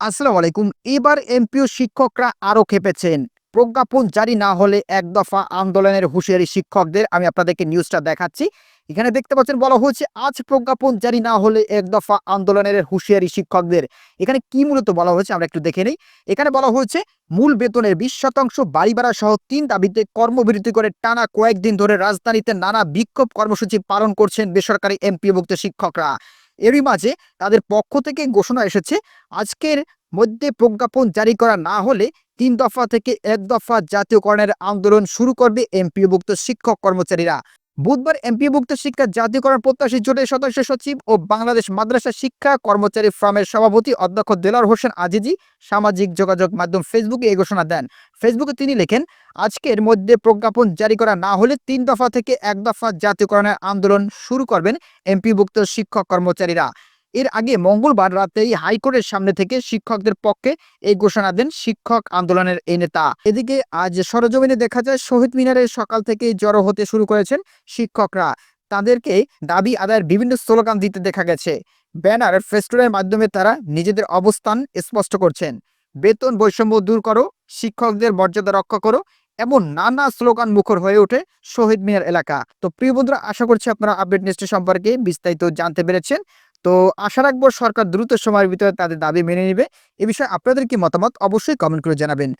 আসসালামু আলাইকুম। এবার এমপিও শিক্ষকরা আরও খেপেছেন। প্রজ্ঞাপন জারি না হলে এক দফা আন্দোলনের হুঁশিয়ারি শিক্ষকদের। আমি আপনাদেরকে নিউজটা দেখাচ্ছি। এখানে দেখতে পাচ্ছেন বলা হয়েছে, আজ প্রজ্ঞাপন জারি না হলে এক দফা আন্দোলনের হুঁশিয়ারি শিক্ষকদের। এখানে কি মূলত বলা হয়েছে আমরা একটু দেখে নেই। এখানে বলা হয়েছে, মূল বেতনের বিশ শতাংশ বাড়ি ভাড়া সহ তিন দাবিতে কর্মবিরতি করে টানা কয়েকদিন ধরে রাজধানীতে নানা বিক্ষোভ কর্মসূচি পালন করছেন বেসরকারি এমপিওভুক্ত শিক্ষকরা। এরই মাঝে তাদের পক্ষ থেকে ঘোষণা এসেছে, আজকের মধ্যে প্রজ্ঞাপন জারি করা না হলে তিন দফা থেকে এক দফা জাতীয়করণের আন্দোলন শুরু করবে এমপিওভুক্ত শিক্ষক কর্মচারীরা। বুধবার এমপিভুক্ত শিক্ষা জাতীয়করণ প্রত্যাশী জোটের সদস্য সচিব ও বাংলাদেশ মাদ্রাসা শিক্ষা কর্মচারী ফ্রামের সভাপতি অধ্যক্ষ দেলার হোসেন আজিজি সামাজিক যোগাযোগ মাধ্যম ফেসবুকে এই ঘোষণা দেন। ফেসবুকে তিনি লেখেন, আজকের মধ্যে প্রজ্ঞাপন জারি করা না হলে তিন দফা থেকে এক দফা জাতীয়করণের আন্দোলন শুরু করবেন এমপিভুক্ত শিক্ষক কর্মচারীরা। এর আগে মঙ্গলবার রাতেই হাইকোর্টের সামনে থেকে শিক্ষকদের পক্ষে এই ঘোষণা দেন শিক্ষক আন্দোলনের এই নেতা। এদিকে আজ সরজমিনে দেখা যায়, শহীদ মিনারে সকাল থেকে জড়ো হতে শুরু করেছেন শিক্ষকরা। তাদেরকে দাবি আদায়ের বিভিন্ন স্লোগান দিতে দেখা গেছে। ব্যানার ফেস্টুনের মাধ্যমে তারা নিজেদের অবস্থান স্পষ্ট করছেন। বেতন বৈষম্য দূর করো, শিক্ষকদের মর্যাদা রক্ষা করো, এমন নানা স্লোগান মুখর হয়ে ওঠে শহীদ মিনার এলাকা। তো প্রিয় বন্ধুরা, আশা করছি আপনারা আপডেট নিউজটি সম্পর্কে বিস্তারিত জানতে পেরেছেন। তো আশা রাখব সরকার দ্রুত সময়ের ভিতরে তাদের দাবি মেনে নেবে। এ বিষয়ে আপনাদের কি মতামত? অবশ্যই কমেন্ট করে জানাবেন।